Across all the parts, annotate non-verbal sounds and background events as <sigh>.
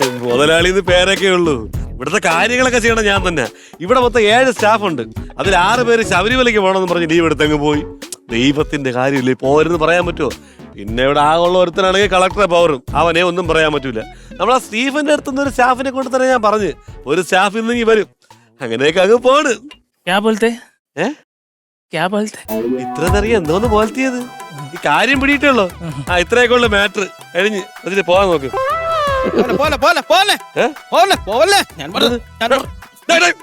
മുതലാളി എന്ന് പേരൊക്കെ ഉള്ളൂ. ഇവിടുത്തെ കാര്യങ്ങളൊക്കെ ചെയ്യണം ഞാൻ തന്നെ. ഇവിടെ മൊത്തം ഏഴ് സ്റ്റാഫ് ഉണ്ട്. അതിൽ ആറ് പേര് ശബരിമലയ്ക്ക് പോകണമെന്ന് പറഞ്ഞ് ലീവ് എടുത്തങ്ങ് പോയി. ദൈവത്തിന്റെ കാര്യമില്ലേ? പോരെന്ന് പറയാൻ പറ്റുമോ? പിന്നെ ഇവിടെ ആകുള്ള ഒരുത്തനാണെങ്കിൽ കളക്ടറെ പവറും അവനെ ഒന്നും പറയാൻ പറ്റൂല. നമ്മൾ ആ സ്റ്റീഫന്റെ അടുത്തുനിന്ന് ഒരു സ്റ്റാഫിനെ കൊണ്ട് തന്നെ ഞാൻ പറഞ്ഞു ഒരു സ്റ്റാഫ് ഇന്ന് വരും. അങ്ങനെയൊക്കെ അങ്ങ് പോണ്. ക്യാ ഇത്ര നിറയെ എന്തോന്ന് പോലത്തെയത്? ഈ കാര്യം പിടിയിട്ടുള്ളോ ആ ഇത്രയൊക്കെ ഉള്ള മാറ്റർ കഴിഞ്ഞ് അതിന് പോകാൻ നോക്ക്. പോലെ പോലെ പോലെ പോലെ? പോലെ ഞാൻ പറഞ്ഞത് ഞാൻ എനിക്ക്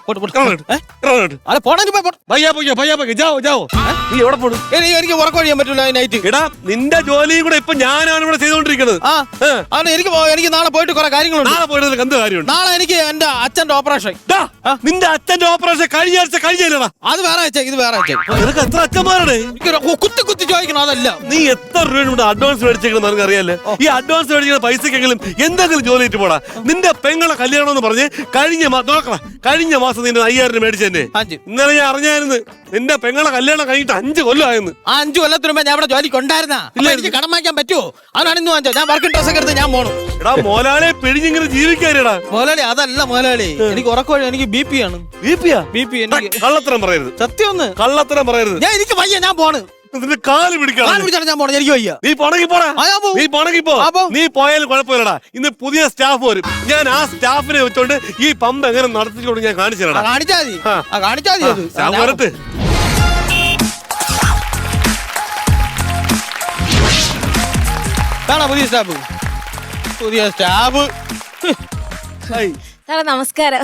ഉറക്കം പറ്റൂല നൈറ്റ് എടാ നിന്റെ ജോലിയും കൂടെ ഇപ്പൊ ഞാനാണ് ഇവിടെ ചെയ്തോണ്ടിരിക്കുന്നത് ആണ് എനിക്ക് എനിക്ക് നാളെ പോയിട്ട് കുറെ കാര്യങ്ങളുണ്ട്. നാളെ പോയിട്ട് എന്ത് കാര്യമുണ്ട്? നാളെ എനിക്ക് എന്റെ അച്ഛന്റെ ഓപ്പറേഷൻ നിന്റെ അച്ഛന്റെ ഓപ്പറേഷൻ കഴിഞ്ഞ ആഴ്ച കഴിഞ്ഞില്ലടാ. അത് വേറെ ഇത് വേറെ നിനക്ക് എത്ര അച്ഛന്മാരുടെ ഒരു കുത്തി കുത്തി ചോദിക്കണം അതല്ല. നീ എത്ര രൂപ അഡ്വാൻസ് മേടിച്ചേക്കണം നിനക്ക് അറിയാലേ ഈ അഡ്വാൻസ് മേടിക്കുന്ന പൈസക്കെങ്കിലും എന്തെങ്കിലും ജോലി ഇട്ട് പോടാ. നിന്റെ പെങ്ങളെ കല്യാണം എന്ന് പറഞ്ഞ് കഴിഞ്ഞ നോക്കണം കഴിഞ്ഞ മാസം നിന്റെ അയ്യായിരം രൂപ മേടിച്ചെന്നെ അഞ്ച്. ഇന്നലെ ഞാൻ അറിഞ്ഞായിരുന്നു നിന്റെ പെങ്ങളെ കല്യാണം കഴിഞ്ഞിട്ട് അഞ്ച് കൊല്ലമായിരുന്നു ആ അഞ്ചു കൊല്ലത്തിന് മുമ്പേ ഞാൻ ഇവിടെ ജോലിക്ക് ഉണ്ടായിരുന്ന. എനിക്ക് കടം വാങ്ങിക്കാൻ പറ്റുമോ? ഇന്ന് വാങ്ങിച്ചോ ഞാൻ വർക്കിംഗ് ഡ്രസ്സൊക്കെ എടുത്ത് ഞാൻ പോണു. എടാ മോലാളെ പിഴിഞ്ഞിങ്ങനെ ജീവിക്കാരിടാ മുതലാളി അതല്ല മുതലാളി എനിക്ക് ഉറക്കം എനിക്ക് ബി പി ആണ്. ബി പി എനിക്ക് കള്ളത്തരം പറയരുത്. സത്യം ഒന്ന്. കള്ളത്തരം പറയരുത്. ഞാൻ എനിക്ക് വയ്യ ഞാൻ പോണ്. നിന്റെ കാൽ പിടിക്കണം. പിടിച്ചാണ് ഞാൻ പോണേ എനിക്ക് വയ്യ. നീ പോണെങ്കി പോടാ. ആ, ഞാൻ പോവും. നീ പോ. ആ, പോവും. നീ പോയാലും കുഴപ്പമില്ലടാ. ഇന്ന് പുതിയ സ്റ്റാഫ് വരും. ഞാൻ ആ സ്റ്റാഫിനെ വെച്ചോണ്ട് ഈ പമ്പ് എങ്ങനെ നടത്തിക്കൊണ്ട് ഞാൻ കാണിച്ചു ആ, തരാടാ കാണിച്ചാ മതി. ആ. ആ കാണിച്ചാ മതി അത്. സ്റ്റാഫ് വരട്ടെ. കാണാ പുതിയ സ്റ്റാഫ്? പുതിയ സ്റ്റാഫ്. സാറേ നമസ്കാരം.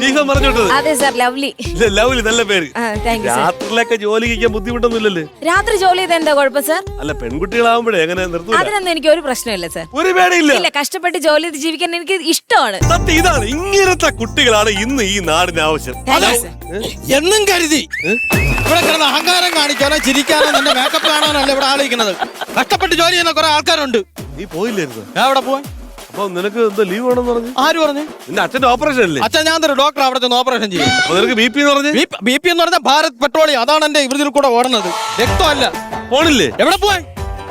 ചീഫൻ പറഞ്ഞോട്ടത്? അതെ സാർ ലവ്ലി. ഇല്ല ലവ്ലി നല്ല പേര്. ആ താങ്ക് യു സാർ രാത്രിയിലൊക്കെ ജോലി കഴിക്കാൻ ബുദ്ധിമുട്ടൊന്നുമില്ലല്ലേ? രാത്രി ജോലി ചെയ്ത് എന്താ കുഴപ്പം സാർ അല്ല പെൺകുട്ടികളാവുമ്പോഴേ എങ്ങനെ നിർത്തൂല? അതിനൊന്നും എനിക്ക് ഒരു പ്രശ്നമില്ല സാർ ഒരു പേടിയില്ല. ഇല്ല കഷ്ടപ്പെട്ട് ജോലി ചെയ്ത് ജീവിക്കാൻ എനിക്ക് ഇഷ്ടമാണ്. സത്യം ഇതാണ്. ഇങ്ങനത്തെ കുട്ടികളാണ് ഇന്ന് ഈ നാടിന് ആവശ്യം. എന്നും കരുതി. ഇവിടെ കിടന്ന് അഹങ്കാരം കാണിക്കാനോ ചിരിക്കാനോ നിന്റെ മേക്കപ്പ് കാണാനോ അല്ല ഇവിടെ ആളിക്കുന്നത് കഷ്ടപ്പെട്ട് ജോലി ചെയ്യുന്ന കുറെ ആൾക്കാരുണ്ട്. നീ പോയില്ലായിരുന്നു? ഞാൻ അവിടെ പോവാൻ? അപ്പൊ നിനക്ക് എന്താ ലീവ് വേണമെന്ന് പറഞ്ഞു? ആര് പറഞ്ഞു? നിന്റെ അച്ഛന്റെ ഓപ്പറേഷൻ അല്ലേ? അച്ഛൻ ഞാൻ തരും ഡോക്ടർ അവിടെ ചെന്ന് ഓപ്പറേഷൻ ചെയ്യും. അപ്പൊ നിനക്ക് ബി പി എന്ന് പറഞ്ഞു? ബി പി എന്ന് പറഞ്ഞാൽ ഭാരത് പെട്രോളിയം. അതാണ് എന്റെ ഇവരിൽ കൂടെ ഓടുന്നത്. രക്തമല്ല. പോണില്ലേ എവിടെ പോവാൻ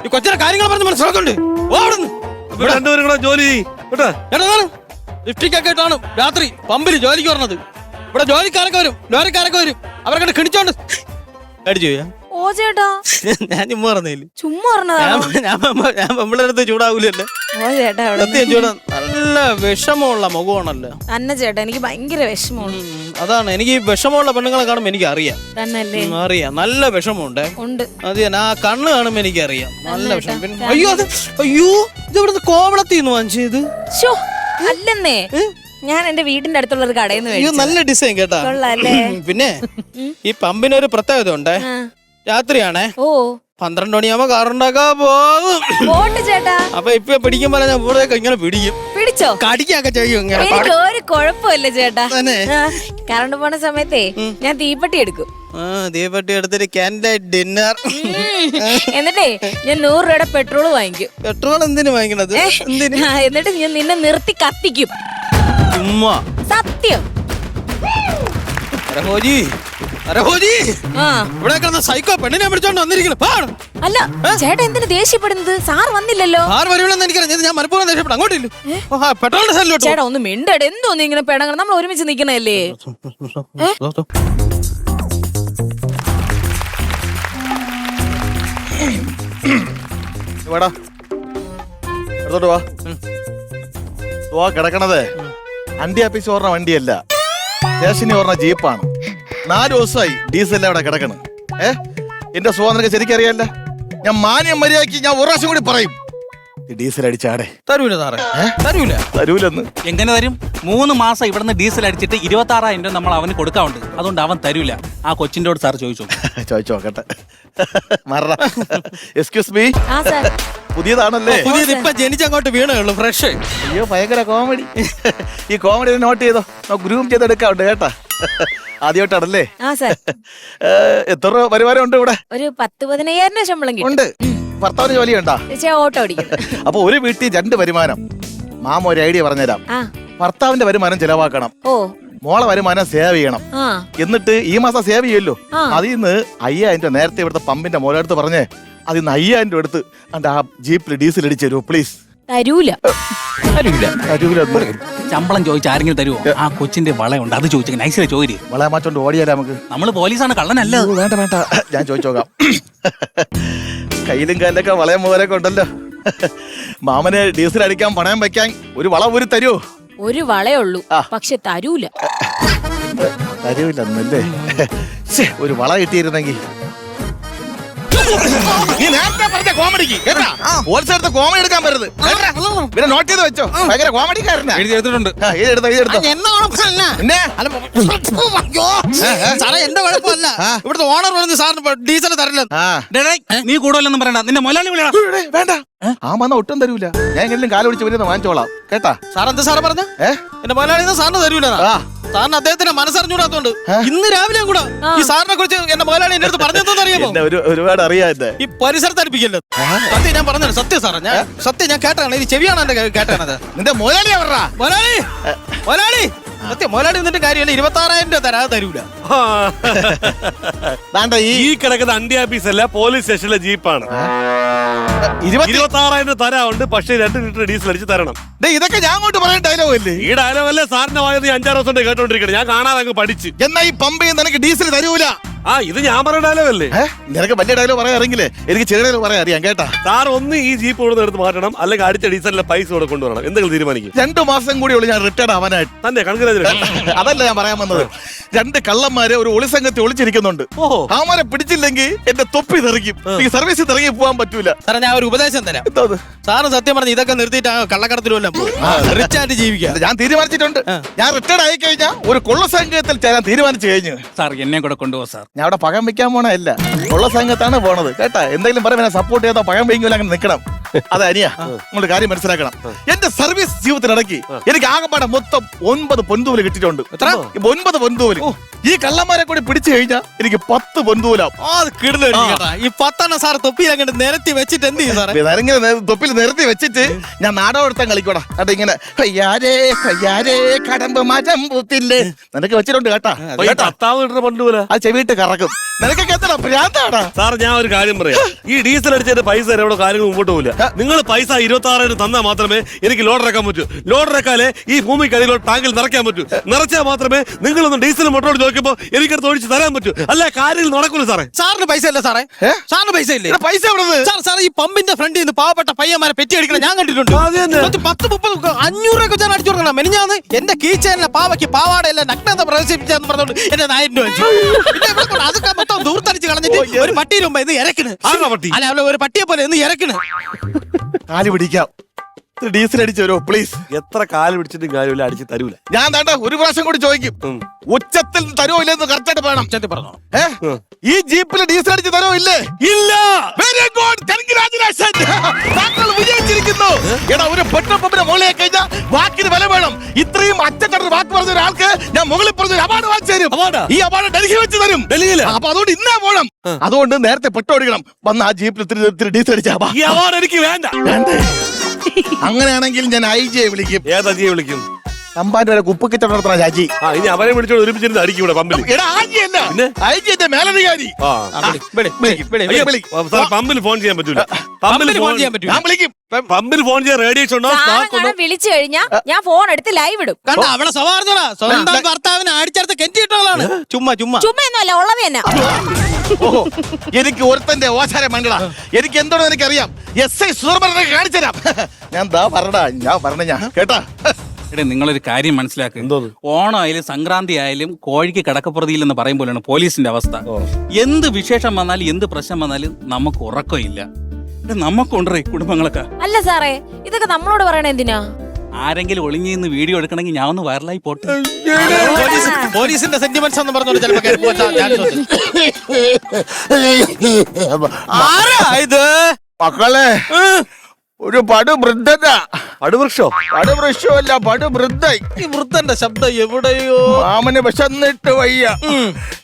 ഈ കൊച്ചിന്റെ കാര്യങ്ങൾ പറഞ്ഞ് മനസ്സിലാക്കുന്നുണ്ട്. ഓടുന്നു ഇവിടെ രണ്ടുപേരും കൂടെ ജോലി ചെയ്യ്. കേട്ടാ? ലിഫ്റ്റിക്കൊക്കെ ഇട്ടാണ് രാത്രി പമ്പിൽ ജോലിക്ക് പറഞ്ഞത് ഇവിടെ ജോലിക്കാരൊക്കെ വരും ലോറിക്കാരൊക്കെ വരും. അവരൊക്കെ കിണിച്ചോണ്ട് അടിച്ചു പോയാ? ഓ ചേട്ടാ. ഞാൻ ചുമ്മാ പറഞ്ഞില്ല? ചുമ്മാ പറഞ്ഞതാണോ? ഞാൻ ഞാൻ പെമ്പ- ഞാൻ പെമ്പിളടുത്ത് ചൂടാവൂലല്ലേ ഓ ചേട്ടാ അവിടെ സത്യം ചൂടാ നല്ല വിഷമമുള്ള മുഖമാണല്ലോ. തന്നെ ചേട്ടാ എനിക്ക് ഭയങ്കര വിഷമമാണ് അതാണ്. എനിക്ക് ഈ വിഷമമുള്ള പെണ്ണുങ്ങളെ കാണുമ്പോൾ എനിക്ക് അറിയാം തന്നല്ലേ ഉം, അറിയാം. നല്ല വിഷമമുണ്ട്. ഉണ്ട്. അത് ഞാൻ ആ കണ്ണ് കാണുമ്പോ എനിക്ക് അറിയാം നല്ല വിഷമം. പിന്നെ അയ്യോ അത് അയ്യോ ഇത് ഇവിടുന്ന് കോവളത്തിൽ നിന്ന് വാങ്ങിച്ചത് ഷോ അല്ലെന്നേ. ഞാൻ എന്റെ വീടിന്റെ അടുത്തുള്ള ഒരു കടയിൽ നിന്ന് അയ്യോ നല്ല ഡിസൈൻ കേട്ടാ. കൊള്ളാല്ലേ പിന്നെ ഈ പമ്പിനൊരു പ്രത്യേകത ഉണ്ടേ? ആ. രാത്രിയാണേ. ഓ. പന്ത്രണ്ട് മണിയാവുമ്പോ കാറുണ്ടാക്കാ പോകും. പോട്ട് ചേട്ടാ. അപ്പൊ ഇപ്പൊ പിടിക്കുമ്പോ ഞാൻ ഇവിടെ ഇങ്ങനെ പിടിക്കും. പിടിച്ചോ? കടിക്കൊക്കെ ചെയ്യും ഇങ്ങനെ. എനിക്ക് ഒരു കുഴപ്പമില്ല ചേട്ടാ. തന്നെ? കറണ്ട് പോണ സമയത്തേ ഞാൻ തീപ്പെട്ടി എടുക്കും. ആ ദീപട്ടി എടുത്തിട്ട് ക്യാൻഡ് ഡിന്നർ എന്നിട്ടേ ഞാൻ നൂറ് രൂപയുടെ പെട്രോൾ വാങ്ങിക്കും. പെട്രോൾ എന്തിനു വാങ്ങിക്കണത്? ഏ, എന്തിന്? ആ, എന്നിട്ട് ഞാൻ നിന്നെ നിർത്തി കത്തിക്കും. ചുമ്മാ. സത്യം. അരഹോജി അരഹോജി ആ. ഇവിടെ കിടന്ന സൈക്കോ പെണ്ണിനെ പിടിച്ചോണ്ട് വന്നിരിക്കുന്നു. അല്ല ചേട്ടൻ എന്തിനു ദേഷ്യപ്പെടുന്നത്? സാർ വന്നില്ലല്ലോ. ആറ് വരുവില്ലെന്ന് എനിക്കറിയാം. ഞാൻ മനഃപൂർവം ദേഷ്യപ്പെട്ടു. അങ്ങോട്ടില്ല. പെട്രോളിന്റെ സൈഡിലോട്ട് ചേട്ടാ ഒന്ന് മിണ്ടട. എന്തോന്ന് ഇങ്ങനെ പെടങ്ങണം നമ്മൾ ഒരുമിച്ച് നിക്കണല്ലേ വാടാ എടുത്തോട്ട് വാ. വാ കിടക്കണത്. അണ്ടി ആപ്പീസ് ഓർണ വണ്ടിയല്ല. ശേഷിനി ഓർണ ജീപ്പാണ്. നാല് ദിവസമായി ഡീസൽ അവിടെ കിടക്കണ്. ഏ? എന്റെ സുഖം നിനക്ക് ശരിക്കറിയാല്ല ഞാൻ മാന്യം മര്യാദയ്ക്ക് ഞാൻ ഒരു പ്രാവശ്യം കൂടി പറയും. ഈ ഡീസൽ അടിച്ചാടെ തരൂല സാറേ. തരൂല. തരൂലെന്ന്. എങ്ങനെ തരും? മൂന്ന് മാസം ഇവിടുന്ന് ഡീസൽ അടിച്ചിട്ട് ഇരുപത്തി ആറായിരം രൂപ നമ്മൾ അവന് കൊടുക്കാറുണ്ട്. അതുകൊണ്ട് അവൻ തരൂല. ആ കൊച്ചിന്റെ സാർ ചോദിച്ചു. <laughs> ചോദിച്ചു നോക്കട്ടെ. <laughs> മറ. എക്സ്ക്യൂസ് മീ ആ സാർ. പുതിയതാണല്ലേ? പുതിയത് ഇപ്പൊ ജനിച്ചങ്ങോട്ട് വീണേ ഉള്ളു ഫ്രഷ് അയ്യോ ഭയങ്കര കോമഡി <laughs> ഈ കോമഡി നോട്ട് ചെയ്തോ. ഗ്രൂം ചെയ്തെടുക്കാറുണ്ട് കേട്ടാ. ആദ്യമായിട്ടാണല്ലേ? ആ സാർ. <laughs> എത്ര രൂപ വരുമാനം ഉണ്ട് ഇവിടെ? ഒരു പത്ത് പതിനയ്യായിരം രൂപ ശമ്പളം കിട്ടും. ഉണ്ട്. ഭർത്താവിന് ജോലി ഉണ്ടാ ചേച്ചി ഓട്ടോ ഓടിക്കുന്നു <laughs> അപ്പൊ ഒരു വീട്ടിൽ രണ്ട് വരുമാനം. മാമ ഒരു ഐഡിയ പറഞ്ഞുതരാം. ആ. ഭർത്താവിന്റെ വരുമാനം ചെലവാക്കണം. ഓ. മോളെ വരുമാനം സേവ് ചെയ്യണം. ആ. എന്നിട്ട് ഈ മാസം സേവ് ചെയ്യുമല്ലോ. ആ. അതിൽ നിന്ന് അയ്യായിരം രൂപ നേരത്തെ ഇവിടുത്തെ പമ്പിന്റെ മോലെടുത്ത് പറഞ്ഞേ അതിൽ നിന്ന് അയ്യായിരം രൂപ എടുത്ത് അണ്ട് ആ ജീപ്പിൽ ഡീസൽ അടിച്ചു തരുമോ പ്ലീസ് തരൂല. തരൂലെന്ന്. ശമ്പളം ചോദിച്ച ആരെങ്കിലും തരുമോ ആ കൊച്ചിന്റെ വളയുണ്ട് അത് ചോദിച്ചു നൈസിലെ ചോദ്യം വളയെ മാറ്റോണ്ട് ഓടിയാലോ നമുക്ക്? നമ്മൾ പോലീസാണ് കള്ളനല്ല ഓ, വേണ്ട വേണ്ട. ഞാൻ ചോദിച്ചോക്കാം. കയ്യിലും കാലിലൊക്കെ വളയം മുതലൊക്കെ ഉണ്ടല്ലോ. മാമന് ഡീസൽ അടിക്കാൻ പണയം വെക്കാൻ ഒരു വള ഒരു തരുമോ ഒരു വളയുള്ളൂ ആ. പക്ഷെ തരൂല. തരൂല്ലെന്നല്ലേ ഒരു വള കിട്ടിയിരുന്നെങ്കിൽ നീ നേരത്തെ പറഞ്ഞ കോമഡിക്ക് കേട്ടാ? പോലീസ് എടുത്ത കോമഡി എടുക്കാൻ പറ്റരുത് പിന്നെ നോട്ട് ചെയ്ത് വെച്ചോ. ഭയങ്കര കോമഡിക്കാരനാ എഴുതി എടുത്തിട്ടുണ്ട്. എഴുതെടുത്തോ എഴുതെടുത്തോ. സാറേ എന്റെ കുഴപ്പമല്ല. ഇവിടുത്തെ ഓണർ പറഞ്ഞു സാറിന് ഡീസൽ തരില്ല നീ കൂടുതലൊന്നും പറയണ്ട. നിന്റെ മൊലാളി വിളിയടാ വേണ്ട. ആ മന്ന ഒട്ടും തരൂല. ഞാൻ എങ്ങനെയും കാല പിടിച്ച് വരുന്ന വാങ്ങിച്ചോളാം. കേട്ടാ? സാർ എന്താ സാറ് പറഞ്ഞ? എന്റെ മുതലാളി സാറിന് തരൂല. സാറിന് അദ്ദേഹത്തിന്റെ മനസ്സറിഞ്ഞൂടാത്തോണ്ട്? ഇന്ന് രാവിലെ കൂടെ ഈ സാറിനെ കുറിച്ച് എന്റെ മുതലാളി എന്റെ അടുത്ത് പറഞ്ഞെന്ന് അറിയാമോ ഒരുപാട് അറിയാം ഈ പരിസരത്ത് അടുപ്പിക്കല്ലോ സത്യം ഞാൻ പറഞ്ഞത് സത്യം സാറേ ഞാൻ സത്യം ഞാൻ കേട്ടാണ് ഇത് ചെവിയാണ് എന്റെ കേട്ടാണത് നിന്റെ മുതലാളി അവരുടെ മുതലാളി മുതലാളി സത്യം മുതലാളി നിന്നിട്ട് കാര്യമില്ല. ഇരുപത്തി ആറായിരം രൂപ തരാതെ തരൂല. <laughs> ദാണ്ട ഈ ഈ കിടക്കുന്ന അണ്ടി ആപ്പീസ് അല്ല പോലീസ് സ്റ്റേഷനിലെ ജീപ്പാണ്. ഇരുപത്തി ഇരുപത്തി ആറായിരം തരാറുണ്ട് പക്ഷേ രണ്ട് ലിറ്റർ ഡീസൽ അടിച്ച് തരണം. ദേ, ഇതൊക്കെ ഞാൻ അങ്ങോട്ട് പറയാൻ ഡയലോഗ് അല്ലേ? ഈ ഡയലോഗല്ലേ സാറിന്റെ വായത് ഈ അഞ്ചാറ് ദിവസം കൊണ്ട് കേട്ടോണ്ടിരിക്കണം. ഞാൻ കാണാതെ അങ്ങ് പഠിച്ച്. എന്നാ ഈ പമ്പ് ചെയ്യുന്ന നിനക്ക് ഡീസൽ തരൂല. ആ ഇത് ഞാൻ പറഞ്ഞ ഡയലോഗല്ലേ ഏ? നിനക്ക് വലിയ ഡയലോഗ് പറയാൻ അറിയില്ലേ? എനിക്ക് ചെറിയ ഡയലോഗ് പറയാൻ അറിയാം കേട്ടാ. സാർ ഒന്ന് ഈ ജീപ്പ് കൊടുത്ത് എടുത്ത് മാറ്റണം അല്ലെങ്കിൽ അടിച്ച ഡീസലിന്റെ പൈസ ഇവിടെ കൊണ്ടുവരണം. എന്തെങ്കിലും തീരുമാനിക്കും. രണ്ടു മാസം കൂടി ഉള്ളു ഞാൻ റിട്ടയർഡ് ആവാനായിട്ട്. തന്നെ കണക്കിലെ അതല്ല ഞാൻ പറയാൻ വന്നത്. രണ്ട് കള്ളന്മാരെ ഒരു ഒളിസംഘത്തെ ഒളിച്ചിരിക്കുന്നുണ്ട്. ആമാരെ പിടിച്ചില്ലെങ്കിൽ എന്റെ തൊപ്പി തെറിക്കും. ഈ സർവീസിൽ തിറങ്ങി പോകാൻ പറ്റൂല. സാറേ ഞാൻ ഒരു ഉപദേശം തരാം? സാറ് സത്യം പറഞ്ഞു ഇതൊക്കെ നിർത്തിയിട്ട് ആ കള്ളക്കടത്തിലും എല്ലാം റിച്ച് ആയിട്ട് ജീവിക്കാം. ഞാൻ തീരുമാനിച്ചിട്ടുണ്ട്. ഞാൻ റിട്ടയർഡ് ആയി കഴിഞ്ഞാൽ ഒരു കൊള്ള സംഘത്തിൽ ചേരാൻ തീരുമാനിച്ചു കഴിഞ്ഞു. സാർ എന്നെ കൂടെ കൊണ്ടുപോകാം സാർ. ഞാൻ അവിടെ പകം വെക്കാൻ പോണല്ല കൊള്ള സംഘത്താണ് പോണത്. കേട്ടാ എന്തെങ്കിലും പറയാൻ സപ്പോർട്ട് ചെയ്താൽ പകം വെങ്കിലും അങ്ങനെ നിൽക്കണം അതെ അനിയാ നിങ്ങളുടെ കാര്യം മനസ്സിലാക്കണം. എന്റെ സർവീസ് ജീവിതത്തിനിടയ്ക്ക് എനിക്ക് ആകെപ്പാടെ മൊത്തം ഒൻപത് പൊന്തൂൽ കിട്ടിയിട്ടുണ്ട്. ഈ ഒൻപത് പൊന്തൂൽ ഈ കള്ളന്മാരെ കൂടി പിടിച്ചു കഴിഞ്ഞാൽ എനിക്ക് പത്ത് കേട്ടാ. ഈ പത്തെണ്ണം സാർ തൊപ്പിയിൽ അങ്ങോട്ട് നിരത്തി വെച്ചിട്ട് എന്ത് ചെയ്യും സാറേ? തൊപ്പിൽ നിരത്തി വെച്ചിട്ട് ഞാൻ നാടകം എടുത്താൻ കളിക്കോടാ അത് ഇങ്ങനെ കയ്യാരേ കടമ്പ് മാറ്റം പൂത്തില്ലേ? നിനക്ക് വെച്ചിട്ടുണ്ട് കേട്ടാ. അത് ചെവിയിട്ട് കറക്കും. നിനക്കൊക്കെ എത്ര പ്രാന്താടാ? സാർ ഞാൻ ഒരു കാര്യം പറയാം. ഈ ഡീസൽ അടിച്ചതിന്റെ പൈസ ഇവിടെ കാര്യങ്ങൾ മുമ്പോട്ട് പോകില്ല നിങ്ങൾ പൈസ ഇരുപത്തി ആറായിരം തന്നാൽ മാത്രമേ എനിക്ക് ലോഡ് ഇറക്കാൻ പറ്റൂ. ലോഡ് ഇറക്കാലേ ഈ ഭൂമി അടിയിലോട്ട് ടാങ്കിൽ നിറയ്ക്കാൻ പറ്റൂ. നിറച്ചാൽ മാത്രമേ നിങ്ങൾ ഒന്ന് ഡീസൽ മോട്ടോട് ചോദിക്കുമ്പോൾ എനിക്കടുത്ത് ഒഴിച്ച് തരാൻ പറ്റൂ. അല്ല കാര്യങ്ങൾ നടക്കൂല സാറേ. സാറിന് പൈസ ഇല്ല സാറേ. സാറിന് പൈസ ഇല്ലേ? പൈസ സാർ സാർ ഈ പമ്പിന്റെ ഫ്രണ്ടിൽ നിന്ന് പാവപ്പെട്ട പയ്യന്മാരെ പെറ്റി അടിക്കണം ഞാൻ കണ്ടിട്ടുണ്ട്. പത്ത് മുപ്പത് അഞ്ഞൂറ് ഒക്കെ ഞാൻ അടിച്ചു കൊടുക്കണം. മെനിഞ്ഞാന്ന് എന്റെ കീച്ചേനെ പാവയ്ക്ക് പാവാടയല്ല നഗ്നത പ്രദർശിപ്പിച്ചെന്ന് പറഞ്ഞോണ്ട് എന്റെ നായിരം രൂപ അതൊക്കെ മൊത്തം ദൂർത്തടിച്ച് കളഞ്ഞിട്ട് ഒരു പട്ടിയിലുമ്പോ ഇത് പട്ടി? അല്ല ഒരു പട്ടിയെ പോലെ ഇന്ന് ഇറക്കണ് കാൽ പിടിക്കാം. ഡീസൽ അടിച്ചു തരുമോ പ്ലീസ് എത്ര കാലം പിടിച്ചിട്ടും കാര്യമില്ല അടിച്ച് തരൂല. ഞാൻ താണ്ട ഒരു പ്രാവശ്യം കൂടി ചോദിക്കും. ഉം. ഉച്ചത്തിൽ തരുമോ ഇല്ലെന്ന് കറക്റ്റായിട്ട് വേണം ചെത്തി പറഞ്ഞോ ഏ? ഈ ജീപ്പിൽ ഡീസൽ അടിച്ച് തരുമോ ഇല്ലേ? ഇല്ല. വെരി ഗുഡ് കൺഗ്രാചുലേഷൻ താങ്കൾ വിജയിച്ചിരിക്കുന്നു. എടാ ഒരു പെട്രോൾ പമ്പിന്റെ മുകളിലേക്ക് കഴിഞ്ഞാൽ വാക്കിന് വില വേണം. ഇത്രയും അച്ചക്കടൽ വാക്ക് പറഞ്ഞ ഒരാൾക്ക് ഞാൻ മുകളിൽ പറഞ്ഞ ഒരു അവാർഡ് വാങ്ങിച്ചു തരും. അവാർഡാ? ഈ അവാർഡ് ഡൽഹി വെച്ച് തരും. ഡൽഹിയിൽ? അപ്പൊ അതുകൊണ്ട് ഇന്നേ പോണം. അതുകൊണ്ട് നേരത്തെ പെട്ടോടിക്കണം വന്ന് ആ ജീപ്പിൽ ഇത്തിരി ഇത്തിരി ഡീസൽ അടിച്ചാ വാ. ഈ അവാർഡ് എനിക്ക് വേണ്ട. വേണ്ടേ? അങ്ങനെയാണെങ്കിൽ ഞാൻ ഐ ജിയെ വിളിക്കും. ഏതാ ജിയെ വിളിക്കും? തമ്പാന്റെ വരെ കുപ്പക്കിച്ച നടത്തണ രാജി? ആ ഇനി അവരെ വിളിച്ചോണ്ട് ഒരുമിച്ചിരുന്ന് അടിക്കും ഇവിടെ പമ്പിൽ പിന്നെ? മേലധികാരി. ആ. വിളിക്കും, അയ്യോ, സാർ പമ്പിൽ ഫോൺ ചെയ്യാൻ പറ്റൂല. പമ്പിൽ ഫോൺ ചെയ്യാൻ പറ്റൂ ഞാൻ വിളിക്കും. പമ്പിൽ ഫോൺ ചെയ്യാൻ റേഡിയേഷൻ ഉണ്ടോ? സ്റ്റോക്ക് ഉണ്ടോ? സാറെങ്ങാനും വിളിച്ചു കഴിഞ്ഞാ ഞാൻ ഫോൺ എടുത്ത് ലൈവ് ഇടും. കണ്ട അവളെ സ്വഭാവത്തോടാ. സ്വന്തം ഭർത്താവിനെ അടിച്ചടുത്ത് കെട്ടിയിട്ടവളാണ്. ചുമ്മാ ചുമ്മാ. ചുമ്മയൊന്നുമല്ല ഉള്ളത് തന്നെ ഓഹോ എനിക്ക് ഒരുത്തന്റെ ഓശാരം വേണ്ടടാ. എനിക്ക് എന്തോന്ന് എനിക്കറിയാം. എസ് ഐ സുധർമ്മനെ കാണിച്ചുതരാം. ഞാൻ ദാ പറഞ്ഞടാ ഞാൻ പറഞ്ഞ ഞാൻ കേട്ടാ. എടേ നിങ്ങളൊരു കാര്യം മനസ്സിലാക്കുക എന്തോന്ന്? ഓണം ആയാലും സംക്രാന്തി ആയാലും കോഴിക്ക് കടക്കപ്പുറതിയിൽ എന്ന് പറയും പോലെയാണ് പോലീസിന്റെ അവസ്ഥ. എന്ത് വിശേഷം വന്നാലും എന്ത് പ്രശ്നം വന്നാലും നമുക്ക് ഉറക്കമില്ല. എടേ, നമുക്കുണ്ടേ കുടുംബങ്ങളൊക്കെ? അല്ല സാറേ ഇതൊക്കെ നമ്മളോട് പറയണ എന്തിനാ? ആരെങ്കിലും ഒളിഞ്ഞു നിന്ന് വീഡിയോ എടുക്കണമെങ്കിൽ ഞാൻ ഒന്ന് വൈറലായി പോട്ടെ. പോലീസ് പോലീസിന്റെ സെന്റിമെന്റ്സ് എന്ന് പറഞ്ഞോണ്ട് ചിലപ്പോ കേറി പോകാൻ chance ഉണ്ട്. ആരാ ഇത്? മക്കളെ ഒരു പടു വൃദ്ധനാ. അടുവൃക്ഷോ പടുവൃക്ഷമല്ല പടുവൃദ്ധයි ഈ വൃദ്ധന്റെ ശബ്ദം എവിടെയോ? മാമന് വിശന്നിട്ട് വയ്യ.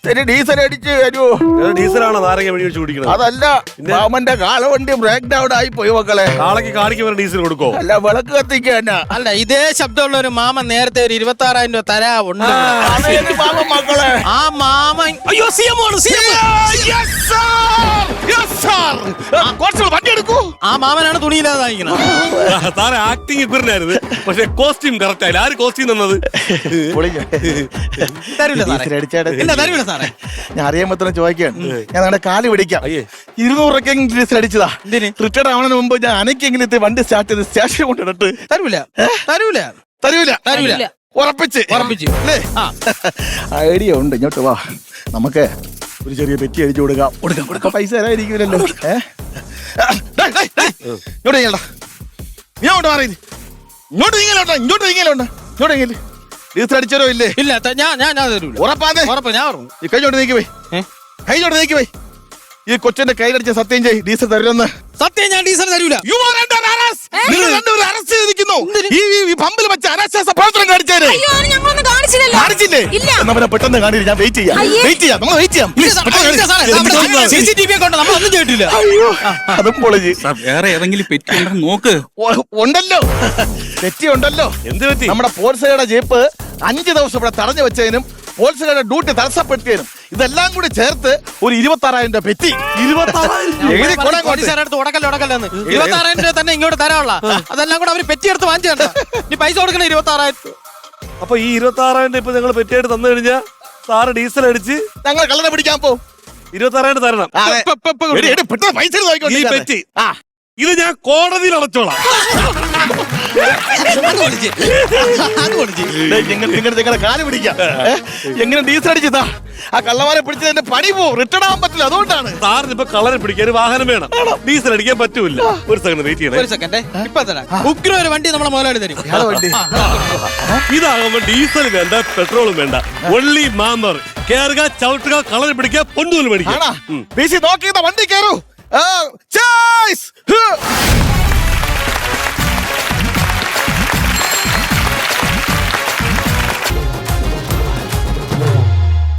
ശരി ഡീസൽ അടിച്ച് തരുമോ ഡീസലാണോ നാരങ്ങ വഴി വെച്ച് കുടിക്കണത് അതല്ല മാമന്റെ കാളവണ്ടി ബ്രേക്ക് ഡൗൺ ആയി പോയി മക്കളെ. കാളയ്ക്ക് കാണിക്ക് വരെ ഡീസൽ കൊടുക്കോ? അല്ല വിളക്ക് കത്തിക്കാനാ അല്ല ഇതേ ശബ്ദമുള്ള ഒരു മാമൻ നേരത്തെ ഒരു ഇരുപത്തി ആറായിരം രൂപ തരാ ഉണ്ട് മാമൻ മക്കളെ. ആ മാമൻ അയ്യോ സി എം ആണ് സി എം കുറച്ചുകൂടെ വണ്ടി എടുക്കൂ. ആ മാമനാണ് തുണിയില്ലാതായിരിക്കണം സാറെ ആക്ടിങ് ഇക്കുറിനായിരുന്നു പക്ഷെ കോസ്റ്റ്യൂം കറക്റ്റ് ആയില്ല. ആര് കോസ്റ്റ്യൂം തന്നത്? തരൂല സാറേ. ഡീസൽ അടിച്ചാടെ ഇല്ല തരൂല സാറേ. <laughs> ഞാൻ അറിയാൻ പറ്റുന്ന ചോദിക്കാണ് ഞാൻ നിങ്ങളുടെ കാൽ പിടിക്കാം. അയ്യേ. ഇരുന്നൂറൊക്കെങ്കിലും ഡീസൽ അടിച്ചതാ. എന്തിന്? റിട്ടയർഡ് ആവണതിന് മുമ്പ് ഞാൻ അനക്കെങ്കിലും ഇത് വണ്ടി സ്റ്റാർട്ട് ചെയ്ത് സ്റ്റേഷൻ കൊണ്ടിട്ട് തരൂല. തരൂല. തരൂല. തരൂല. ഉറപ്പിച്ച്. ഉറപ്പിച്ച്. ഐഡിയ ഉണ്ട്. ഇങ്ങോട്ട് വാ. നമുക്ക് ഒരു ചെറിയ പെറ്റി അടിച്ചു കൊടുക്കാം. കൊടുക്കാം കൊടുക്കാം. പൈസ തരാതിരിക്കൂലല്ലോ ഏ? ഡേയ്, ഡേയ്, ഡേയ്. ഇങ്ങോട്ട് നീങ്ങടാ. നീ അങ്ങോട്ട് മാറി. ഇങ്ങോട്ട് നീങ്ങലോട്ടാ ഇങ്ങോട്ട് നീങ്ങലോട്ടാ ഇങ്ങോട്ട് നീങ്ങൽ. ഡീസൽ അടിച്ചോ ഇല്ലേ? ഇല്ല ഞാൻ ഞാൻ ഞാൻ തരൂല. ഉറപ്പാതെ ഉറപ്പ് ഞാൻ ഉറങ്ങും. ഈ കൈഞ്ഞോട്ട് നീക്കി പോയി കൈയോട്ട് നീക്കി പോയി ഈ കൊച്ചിന്റെ കയ്യിലടിച്ച സത്യം ചെയ് ഡീസൽ തരുമെന്ന് സത്യം ഞാൻ ഡീസൽ തരൂല. You are. നിങ്ങൾ രണ്ടുപേരും അറസ്റ്റ് ചെയ്തിരിക്കുന്നു. ഈ പമ്പിൽ വെച്ച് അനാശാസ പ്രവർത്തനം കാണിച്ചേരെ അയ്യോ അത് ഞങ്ങളൊന്നും കാണിച്ചില്ലല്ലോ. കാണിച്ചില്ലേ? ഇല്ല. എന്നാ പിന്നെ പെട്ടെന്ന് ഞാൻ വെയിറ്റ് ചെയ്യാം. അയ്യേ. വെയിറ്റ് ചെയ്യാം. നമ്മൾ വെയിറ്റ് ചെയ്യാം. ഇല്ല സാർ, ഇല്ല സാറേ, നമ്മുടെ സി സി ടി വി ഒക്കെ ഉണ്ട്? നമ്മളൊന്നും ചെയ്തിട്ടില്ല. അയ്യോ അതും പൊളിഞ്ഞ്. സാർ വേറെ ഏതെങ്കിലും പെറ്റി നോക്ക്. ഒ- ഉണ്ടല്ലോ. <laughs> എന്ത് പറ്റി? നമ്മുടെ പോലീസുകാരുടെ ജീപ്പ് അഞ്ച് ദിവസം ഇവിടെ തടഞ്ഞു വെച്ചതിനും പോലീസുകാരുടെ ഡ്യൂട്ടി തടസ്സപ്പെടുത്തിയതിനും ഇതെല്ലാം കൂടി ചേർത്ത് ഒരു ഇരുപത്തി ആറായിരം രൂപ പെറ്റി. എഴുതി കൊടാൻ കൊണ്ട്. അടുത്ത് ഉടക്കല്ല ഉടക്കല്ലെന്ന് ഇരുപത്തി ആറായിരം രൂപ തന്നെ ഇങ്ങോട്ട് തരാനുള്ള. അതെല്ലാം കൂടെ അവർ പെറ്റിയെടുത്ത് വാങ്ങിച്ചേണ്ട ഇനി പൈസ കൊടുക്കണ ഇരുപത്തി ആറായിരം അപ്പൊ ഈ ഇരുപത്തി ആറായിരം ഇപ്പൊ ഞങ്ങൾ പെറ്റിയായിട്ട് തന്നു കഴിഞ്ഞാൽ സാറ് ഡീസൽ അടിച്ച് ഞങ്ങൾ കള്ളനെ പിടിക്കാൻ പോ ഇരുപത്തി ആറായിരം തരണം. അതെ. എടി, എടി, പെട്ടെന്ന് പൈസ എടുത്ത് ഈ വാങ്ങിക്കോണ്ട് പെറ്റി. ആ. ഇത് ഞാൻ കോടതിയിൽ അടച്ചോളാം. <laughs> നിങ്ങൾ നിങ്ങൾ നിങ്ങളുടെ കാൽ പിടിക്കാം? എങ്ങനെ ഡീസൽ അടിച്ചതാ ആ കള്ളവാരെ പിടിച്ചത് എന്റെ പണി പോ റിട്ടേൺ ആവാൻ പറ്റില്ല അതുകൊണ്ടാണ്. സാറിന് ഇപ്പൊ കളറെ പിടിക്കാൻ ഒരു വാഹനം വേണം. ഡീസൽ അടിക്കാൻ പറ്റൂല ഒരു സെക്കൻഡ് വെയിറ്റ് ചെയ്യണേ. ഒരു സെക്കൻഡ് ഇപ്പൊ തരാം. ഉഗ്ര ഒരു വണ്ടി നമ്മളെ മുതലാളി തരും. ഇതാകുമ്പോ ഡീസൽ വേണ്ട പെട്രോളും വേണ്ട. ഒള്ളി മാമ്പർ കേറുക ചവിട്ടുക കളർ പിടിക്കുക പൊന്നൂൽ മേടിക്കുക. പി വണ്ടി കയറൂ ചേയ്സ്. ഹ്.